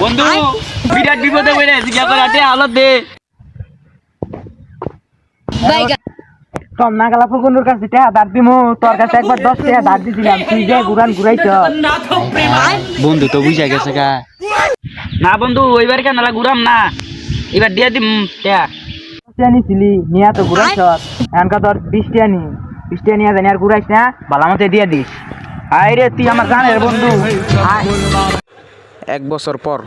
বন্ধু বিরাট বিপদে পড়ে জিজ্ঞা করে আটে হালত দে। কম না গেলা ফুকুনুর কাছে টাকা ধার দিমু তোর কাছে একবার দশ টাকা ধার দিছিলাম তুই যে ঘুরান ঘুরাইছ। বন্ধু তো বুঝা গেছে গা। না বন্ধু ওইবার কেন ঘুরাম না। এবার দিয়ে দিম টাকা নিছিলি নিয়া তো ঘুরাইছ। এনকা তোর বিশ টাকা নি বিশ টাকা নিয়ে জানি আর ঘুরাইস না ভালো মতো দিয়ে দিস। আয় রে তুই আমার গানের বন্ধু। আয়। এক বছর পর।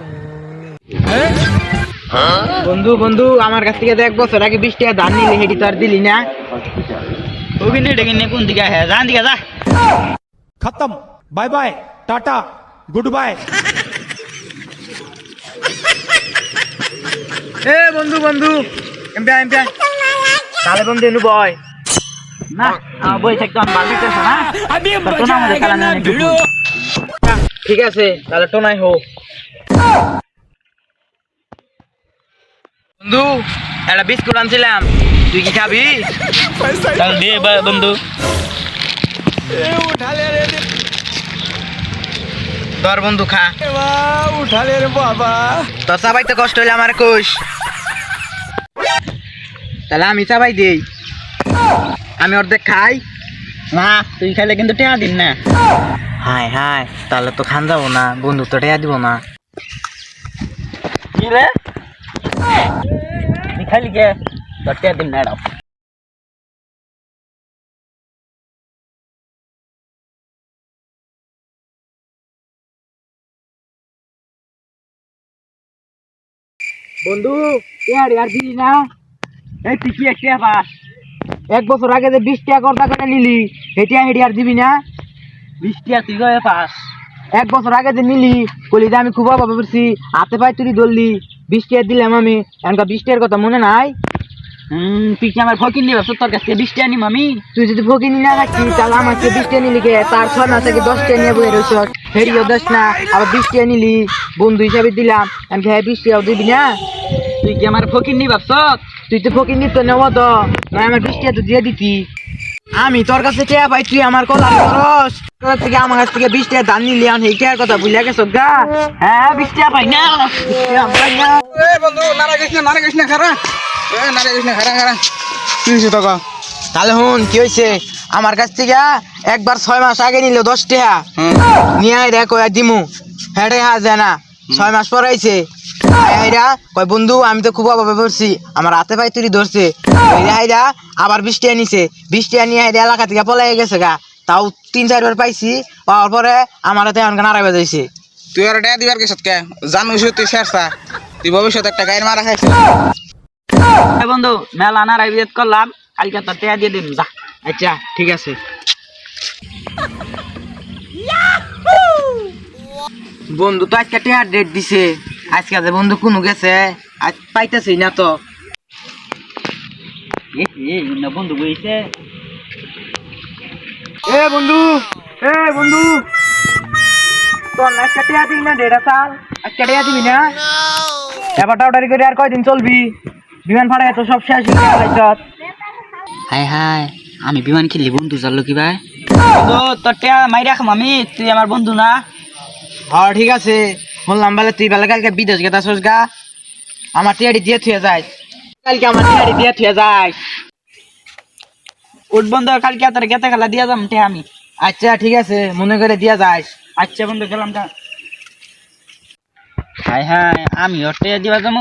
বন্ধু বন্ধু আমার কাছ থেকে এক বছর আগে বৃষ্টি আর ধান নিলে হেঁটে তো আর দিলি না। কোন দিকে হ্যাঁ যান দিকে যা। খতম। Bye bye tata good bye. এ বন্ধু বন্ধু। MP MP. তাহলে বন্ধু এনু বয়। না বই থাকতাম বালিতে না আমি ঠিক আছে তাহলে টোনাই হোক। বন্ধু একটা বিস্কুট আনছিলাম। তুই কি খাবি? বন্ধু। তোর বন্ধু খা। উঠালে বাবা। তোর সবাই তো কষ্ট হইলে আমার কোষ। তাহলে আমি সবাই দেই। আমি অর্ধেক খাই। না তুই খাইলে কিন্তু টেয়া দিন না। হাই হাই তাহলে তো খান যাব না বন্ধু তো টেয়া দিব না। কি রে? তুই কে? তোর টিয়া দিন বন্ধু টেয়ার আর দিলি না? এই তুই কি একটা পাস এক বছর আগে যে বিশ টাকা করতা করে নিলি হেটিয়া হেটি আর দিবি না? বিশ টিয়া তুই পাস। এক বছর আগে যে নিলি কলি যে আমি খুব অভাবে পড়ছি হাতে পায়ে তুই ধরলি বিশ টাকা দিলাম আমি। এনকা বিশ টাকার কথা মনে নাই? হুম তুই কি আমার ফকির নিয়ে তোর কাছ থেকে বিশ টিয়া নিম আমি? তুই যদি ফকিনি না রাখছি তাহলে আমার কাছে বিশ টাকা নিলি কে? তার ছয় মাস আগে দশ টাকা নিয়ে বয়ে রয়েছ হেরিও দশ না আবার বিশ টাকা নিলি বন্ধু হিসাবে দিলাম। এনকা হ্যাঁ বিশ টাকাও দিবি না? তুই কি আমার ফকির নি ভাবছ? তুই তো ফকিনি তো নেওয়া তো নয় আমার বিশ টাকা তো দিয়ে দিতি। আমি তোর কাছে টাকা পাই? তুই আমার কলা খরচ তোর থেকে আমার কাছ থেকে বিশ টাকা দান নিলি আমি এই কথা বুঝলে গেছ গা? হ্যাঁ বিশ টাকা পাই না। বন্ধু নারা কৃষ্ণ নারা কৃষ্ণ খারা। এ নারা কৃষ্ণ খারা খারা। কি হয়েছে তোকে? তাহলে হুন কি হয়েছে? আমার কাছ থেকে একবার ছয় মাস আগে নিল দশ টাকা। নিয়ে কয় দিমু। হেডে হা যায় না। ছয় মাস পর আইছে। আইরা কয় বন্ধু আমি তো খুব অভাবে পড়ছি আমার হাতে পায়ে তুলি ধরছে। আইরা আবার বিশ টাকা নিছে বিশ টাকা আইরা এলাকা থেকে পলাই গেছে গা। তাও তিন চারবার পাইছি পাওয়ার পরে আমার হাতে এখন নাড়াই বাজাইছে তুই আর ডেয়া দিবার গেছত কে? জানুস তুই শেরসা তুই ভবিষ্যৎ একটা গায়ের মারা খাইছিস। বন্ধু মেলা না রাইবিয়ত করলাম কালকে তোর টিয়া দিয়ে দিন যা। আচ্ছা ঠিক আছে। বন্ধু তো আজকে টেহার ডেট দিছে। আজকে যে বন্ধু কোনো গেছে আজ পাইতেছি না তো। বন্ধু বইছে। এ বন্ধু এ বন্ধু। তোর না দিবি না সাল দিবি না? অর্ডার করে আর কয়দিন চলবি? বিমান ভাড়া তো সব শেষ হয়ে গেল হাই হাই আমি বিমান খেলি বন্ধু জানলো কি ভাই? তোর টিয়া মাই রাখ আমি তুই আমার বন্ধু না। হ্যাঁ ঠিক আছে। বললাম বলে তুই বেলা কালকে বিদেশ গেতা সোস গা। আমার টিয়ারি দিয়ে থুয়ে যায়। কালকে আমার টিয়ারি দিয়ে থুয়ে যায়। উঠ বন্ধু, কালকে তোর গেতে খেলা দিয়া যাম আমি। আচ্ছা ঠিক আছে, মনে করে দিয়া যাস আচ্ছা বন্ধু, গেলাম টা হাই হাই, আমি ওর দিবা যাব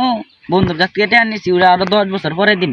বন্ধুর কাছ থেকে টিয়া নিছি, ওরা আরও দশ বছর পরে দিন